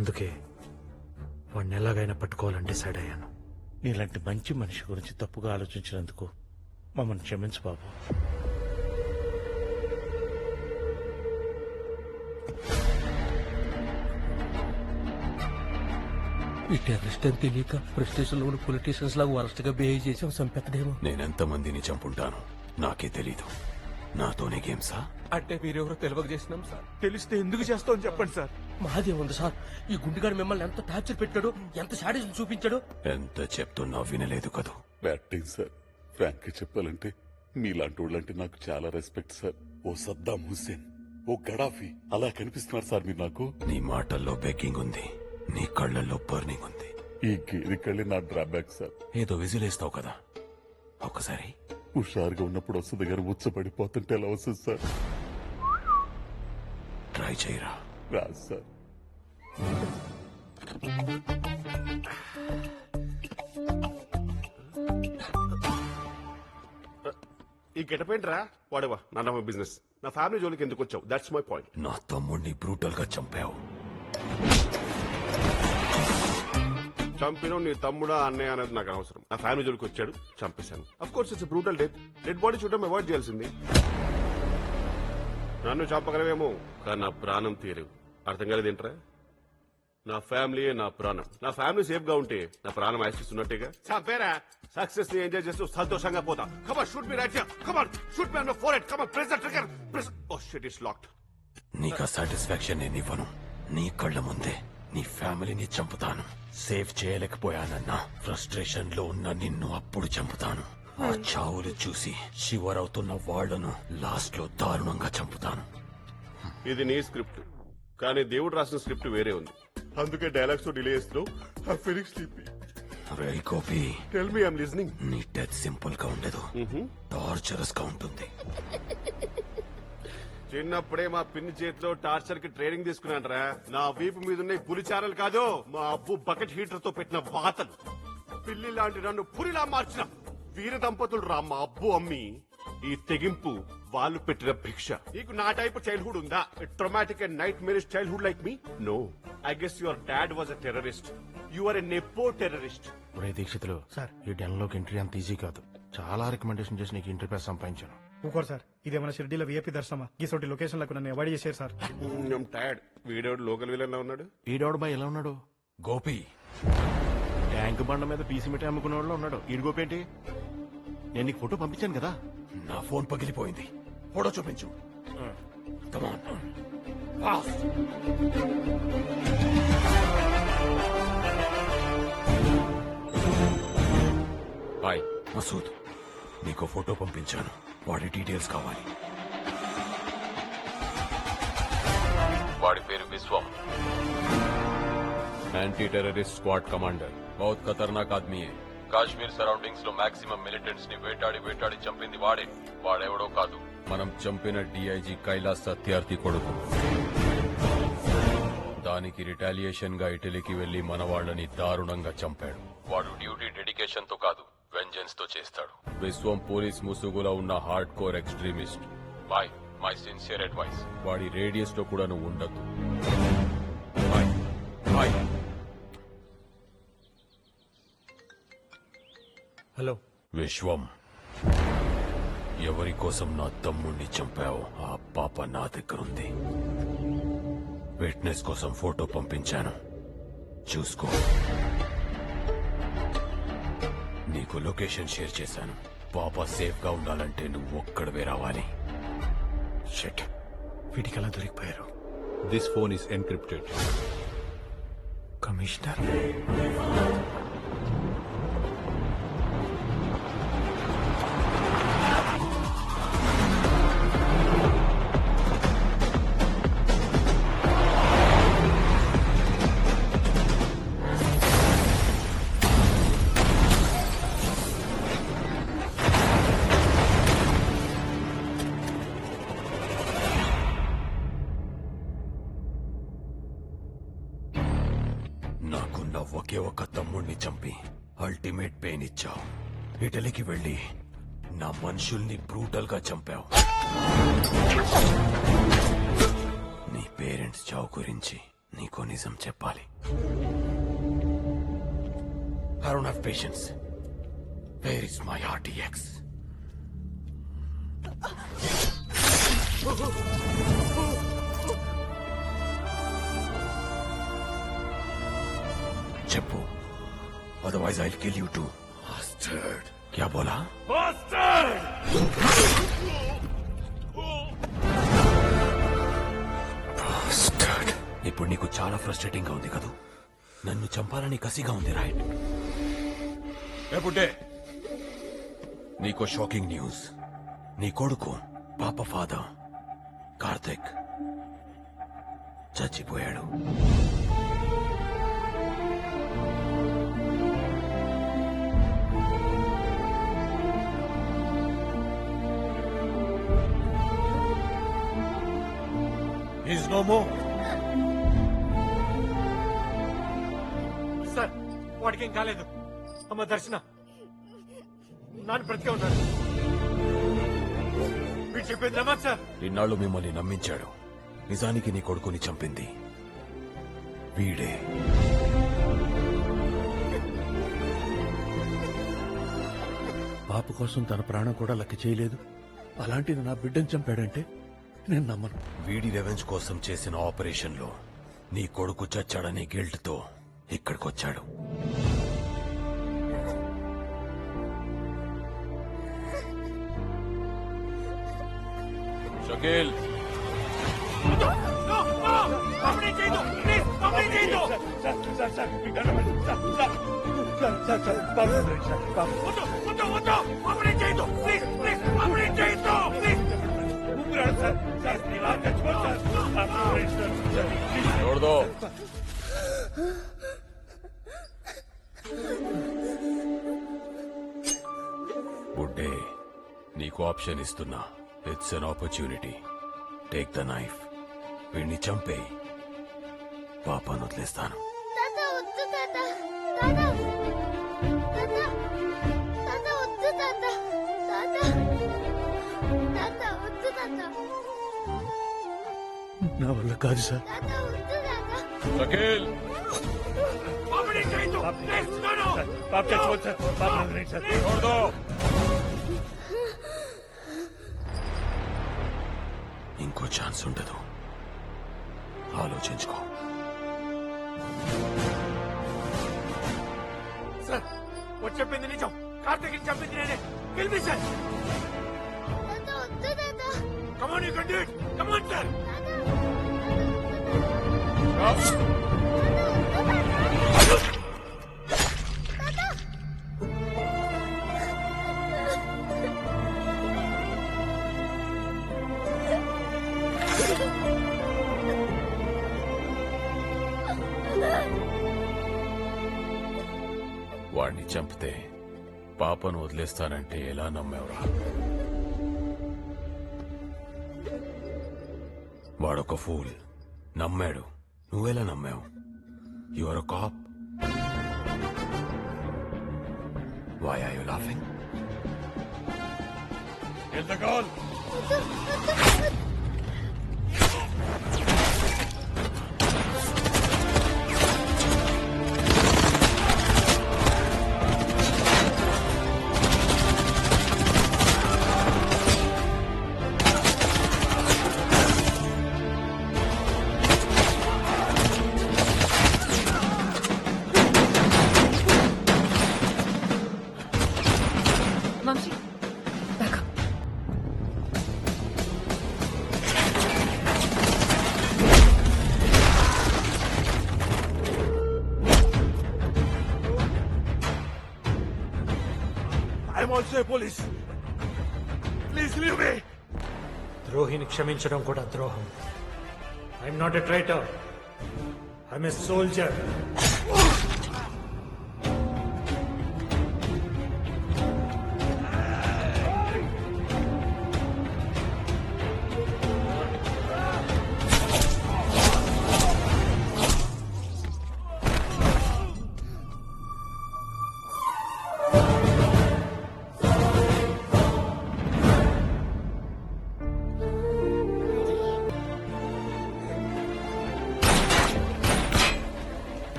అందుకే వాడిని ఎలాగైనా పట్టుకోవాలని డిసైడ్ అయ్యాను. నీలాంటి మంచి మనిషి గురించి తప్పుగా ఆలోచించినందుకు మమ్మల్ని క్షమించు బాబు. ఈ టెర్రరిస్ట్ అని తెలియక ప్రెస్టేషన్లో ఉన్న పొలిటీషియన్స్ లాగా వరస్ట్గా బిహేవ్ చేసాం సంపెత్తడేమో నేనెంత మందిని చంపుంటాను నాకే తెలీదు. నాతోనే గేమ్సా అంటే మీరెవరో తెలియక చేసినాం సార్. తెలిస్తే ఎందుకు చేస్తామని చెప్పండి సార్. మాదే ఉంది సార్. ఈ గుండెగాడు మిమ్మల్ని ఎంత టార్చర్ పెట్టాడు ఎంత శాడిజం చూపించాడు. ఎంత చెప్తున్నా వినలేదు కదూ. బ్యాటింగ్ సార్ ఫ్రాంక్ చెప్పాలంటే మీలాంటి వాళ్ళంటే నాకు చాలా రెస్పెక్ట్ సార్. ఓ సద్దాం హుస్సేన్ ఓ గడాఫీ అలా కనిపిస్తున్నారు సార్ మీరు నాకు. నీ మాటల్లో బెగ్గింగ్ ఉంది నీ కళ్ళల్లో బర్నింగ్ ఉంది. ఈ గేరి కళ్ళే నా డ్రాబ్యాక్ సార్. ఏదో విజిలేస్తావు కదా. ఒక్కసారి. హుషారుగా ఉన్నప్పుడు వస్తుంది గారు ఉచ్చపడిపోతుంటే ఎలా వస్తుంది సార్? ట్రై చేయరా? రాదు సార్. ఈ గెటప్ ఏంట్రా? వాడవా? నన్ ఆఫ్ బిజినెస్ నా ఫ్యామిలీ జోలికి ఎందుకు వచ్చావు? దట్స్ మై పాయింట్ నా తమ్ముడిని బ్రూటల్గా చంపావు. చంపిన నీ తమ్ముడా అన్నయ్య అనేది నాకు అనవసరం. నా ఫ్యామిలీ జోలికి వచ్చాడు చంపేశాను. Of course it's brutal death dead body చూడడం అవాయిడ్ చేయాల్సింది. నన్ను చంపగలవేమో? కానీ నా ప్రాణం తీరేవు. అర్థం కాలేదు ఏంట్రా నా ఫ్యామిలీ నా ప్రాణం. నా ఫ్యామిలీ సేఫ్గా ఉంటే నా ప్రాణం ఆశిస్తున్నట్టేగా? చంపేరా. సక్సెస్ని ఎంజాయ్ చేస్తూ సంతోషంగా పోతా. Come on shoot me right come on shoot me forehead come on press trigger press oh shit is locked నీకు సాటిస్ఫాక్షన్ నేను ఇవ్వను. నీ కళ్ళ ముందే నీ ఫ్యామిలీని చంపుతాను. సేవ్ చేయలేకపోయానన్న ఫ్రస్ట్రేషన్లో ఉన్న నిన్ను అప్పుడు చంపుతాను. ఆ చావులు చూసి చివరవుతున్న వాళ్ళను లాస్ట్లో దారుణంగా చంపుతాను. ఇది నీ స్క్రిప్ట్ కానీ దేవుడు రాసిన స్క్రిప్ట్ వేరే ఉంది. అందుకే డైలాగ్స్తో డిలే చేస్తున్నావు. Feeling sleepy ray Gopi. Tell me I'm listening నీ డెత్ సింపుల్గా ఉండదు. టార్చరస్గా ఉంటుంది. చిన్నప్పుడే మా పిన్ని చేతిలో టార్చర్కి ట్రైనింగ్ తీసుకున్నాడరా. నా వీపు మీద ఉన్న పులిచారలు కాదు మా అబ్బు బకెట్ హీటర్తో పెట్టిన వాతలు. పిల్లి లాంటి నన్ను పురిలా మార్చిన వీర దంపతులు రా మా అబ్బు అమ్మి. ఈ తెగింపు వాళ్ళు పెట్టిన భిక్ష. నీకు నా టైప్ చైల్డ్హుడ్ ఉందా? Traumatic and nightmarish childhood like me no I guess your dad was a terrorist you are a nepo terrorist ఒరే దీక్షితులు సార్. ఈ డెన్లోకి ఎంట్రీ అంత ఈజీ కాదు. చాలా రికమెండేషన్ చేసి నీకు ఇంటర్ పేరు సంపాదించాను. ఊకోరు సార్ ఇదేమైనా షిర్డీలో విఐపి దర్శనమా? గీసోటి లొకేషన్లకు నన్ను అవాయిడ్ చేశారు సార్ టైర్డ్ వీడోడు లోకల్ విలన్ ఉన్నాడు? ఈడోడు బాయ్ ఎలా ఉన్నాడు? గోపి. ట్యాంక్ బండ మీద పీసీ మిఠాయి అమ్ముకునే వాళ్ళు ఉన్నాడు. ఈడు గోపేంటి నేను నీకు ఫోటో పంపించాను కదా. నా ఫోన్ పగిలిపోయింది. ఫోటో చూపించు. కమాన్ హాయ్ మసూద్ నీకు ఫోటో పంపించాను. వాడి డీటెయిల్స్ కావాలి. వాడి పేరు Vishwam. Anti terrorist squad commander బహుత్ ఖతర్నాక్ ఆద్మీ హై కాశ్మీర్ సరౌండింగ్స్లో మాక్సిమం మిలిటెంట్స్ని వేటాడి వేటాడి చంపింది వాడే. వాడెవడో కాదు. మనం చంపిన డిఐజీ కైలాస్ సత్యార్థి కొడుకు. దానికి రిటాలియేషన్గా ఇటలీకి వెళ్ళి మన వాళ్ళని దారుణంగా చంపాడు. వాడు డ్యూటీ డెడికేషన్తో కాదు వెంజెన్స్తో చేస్తాడు. విశ్వం పోలీస్ ముసుగులో ఉన్న hardcore extremist. Boy my sincere advice. వాడి రేడియస్లో కూడా నువ్వు ఉండద్దు. Bye bye. హలో. విశ్వం ఎవరి కోసం నా తమ్ముణ్ణి చంపావు ఆ పాప నా దగ్గరుంది. విట్నెస్ కోసం ఫోటో పంపించాను. చూసుకో. నీకు లొకేషన్ షేర్ చేశాను. పాప సేఫ్గా ఉండాలంటే నువ్వు ఒక్కడవే రావాలి. షెట్ వీటికి ఎలా దొరికిపోయారు. This phone is encrypted. Commissioner ఒకే ఒక తమ్ముణ్ణి చంపి అల్టిమేట్ పెయిన్ ఇచ్చావు ఇటలీకి వెళ్ళి నా మనుషుల్ని బ్రూటల్గా చంపావు నీ పేరెంట్స్ చావు గురించి నీకు నిజం చెప్పాలి I don't have patience. Where is my RTX? చెప్పు. Otherwise I kill you to bastard క్యా బోలా బాస్టర్డ్ బాస్టర్డ్ ఇప్పుడు నీకు చాలా ఫ్రస్ట్రేటింగ్గా ఉంది కదూ? నన్ను చంపాలని కసిగా ఉంది రైట్ ఎప్పుడే నీకు షాకింగ్ న్యూస్ నీ కొడుకు పాప ఫాదర్ కార్తిక్ చచ్చిపోయాడు. No more. సార్ వాడికి ఏం కాలేదు. అమ్మ దర్శన. నాన్న బ్రతికే ఉన్నాడు. మీరు చెప్పింది నమ్మదు సార్. ఇన్నాళ్ళు మిమ్మల్ని నమ్మించాడు. నిజానికి నీ కొడుకుని చంపింది. వీడే. పాప కోసం తన ప్రాణం కూడా లెక్క చేయలేదు. అలాంటిది నా బిడ్డను చంపాడంటే నేను నమ్మను వీడి రెవెంజ్ కోసం చేసిన ఆపరేషన్లో నీ కొడుకు చచ్చాడనే గిల్ట్తో ఇక్కడికొచ్చాడు షకీల్ छोड़ ఆప్షన్ ఇస్తున్నా. It's an opportunity take the knife వీడిని చంపే పాపాను వదిలేస్తాను. తాత వద్దు తాత. తాత. ఇంకో ఛాన్స్ ఉండదు. ఆలోచించుకో. సార్ వాడు చెప్పింది నిజం. కార్తీక్ చెప్పింది నేనే. వద్దు తాత come on you can do it come on sir వాడిని చంపితే పాపను వదిలేస్తానంటే ఎలా నమ్మేవరా? వాడొక ఫూల్. నమ్మాడు. నువ్వెలా నమ్మావు? Your cop why are you laughing police. Please leave me. ద్రోహిని క్షమించడం కూడా ద్రోహం. I'm not a traitor I'm a soldier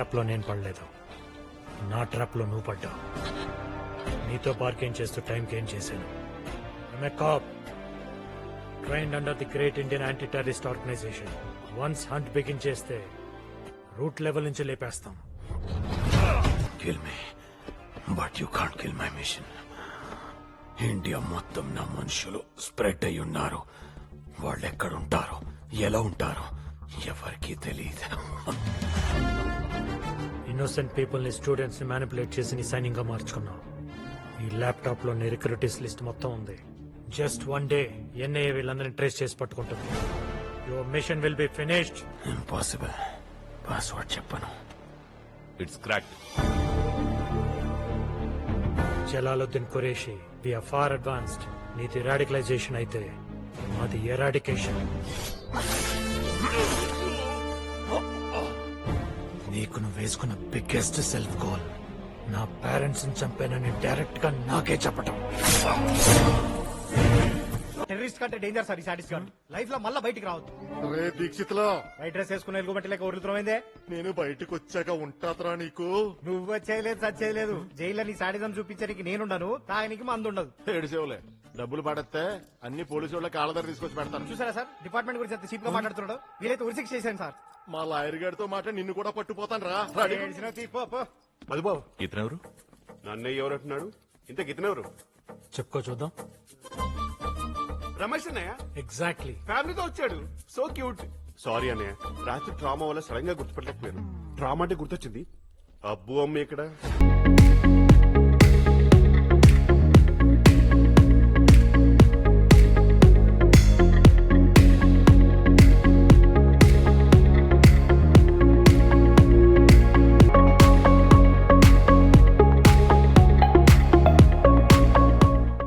ట్రాప్లో నేను పడలేదు. నా ట్రాప్లో నువ్వు పడ్డావు. నీతో బార్గెన్ చేస్తూ టైంకి ఏం చేశాను? Cop trained under the great Indian anti terrorist organisation once hunt begin చేస్తే రూట్ లెవెల్ నుంచి లేపేస్తాం. Kill me but you can't kill my mission India మొత్తం నా మనుషులు స్ప్రెడ్ అయి ఉన్నారు. వాళ్ళు ఎక్కడుంటారో ఎలా ఉంటారో ఎవరికీ తెలియదు. ఇన్నోసెంట్ పీపుల్ని స్టూడెంట్స్ని మ్యానిపులేట్ చేసి నీ సైనింగ్గా మార్చుకున్నావు. ఈ ల్యాప్టాప్లో నీ రిక్రూటీస్ లిస్ట్ మొత్తం ఉంది. జస్ట్ వన్ డే ఎన్ఐఏ వీళ్ళందరినీ ట్రేస్ చేసి పట్టుకుంటుంది. Your mission will be finished impossible password చెప్పను. It's cracked. Jalaluddin Qureshi we far advanced నీది రాడికలైజేషన్ అయితే మాది ఎరాడికేషన్ నీకు నువ్వు వేసుకున్న బిగ్గెస్ట్ సెల్ఫ్ గోల్ నా పేరెంట్స్ని చంపానని డైరెక్ట్గా నాకే చెప్పటం. టెర్రరిస్ట్ కంటే డేంజర్ సార్ ఈ సాటిస్ లైఫ్లో మళ్ళీ బయటికి రావద్దు. రే దీక్షిత్లో. వైట్ డ్రెస్ వేసుకుని ఎలుగుబట్టి లేక నేను బయటకు వచ్చాక ఉంటాతరా నీకు? నువ్వు వచ్చేయలేదు సచ్చేయలేదు. జైల్లో నీ సాడిజం చూపించడానికి నేనుండను. తాగనికి మందు ఉండదు ఏడిసేవులే. డబ్బులు పడేస్తే అన్ని పోలీసు వాళ్ళ కాళ్ళ దగ్గర తీసుకొచ్చి పెడతాను. చూసారా సార్? డిపార్ట్మెంట్ గురించి ఎంత చీప్గా మాట్లాడుతున్నాడు. వీలైతే ఉరిశిక్ష చేశాను సార్. మా లాయర్ గారితో మాట నిన్ను కూడా పట్టుపోతాను రా. మధుబాబు ఇతనెవరు నన్నయ్య ఎవరు అంటున్నాడు ఇంత గితనెవరు? చెప్పుకో చూద్దాం. రమేష్ అన్నయ్య? ఎగ్జాక్ట్లీ ఫ్యామిలీతో వచ్చాడు. So cute. సారీ అన్నయ్య. రాత్రి ట్రామా వల్ల సడన్గా గుర్తుపట్టలేకపోయాను. ట్రామా అంటే గుర్తొచ్చింది. అబ్బు అమ్మ ఇక్కడ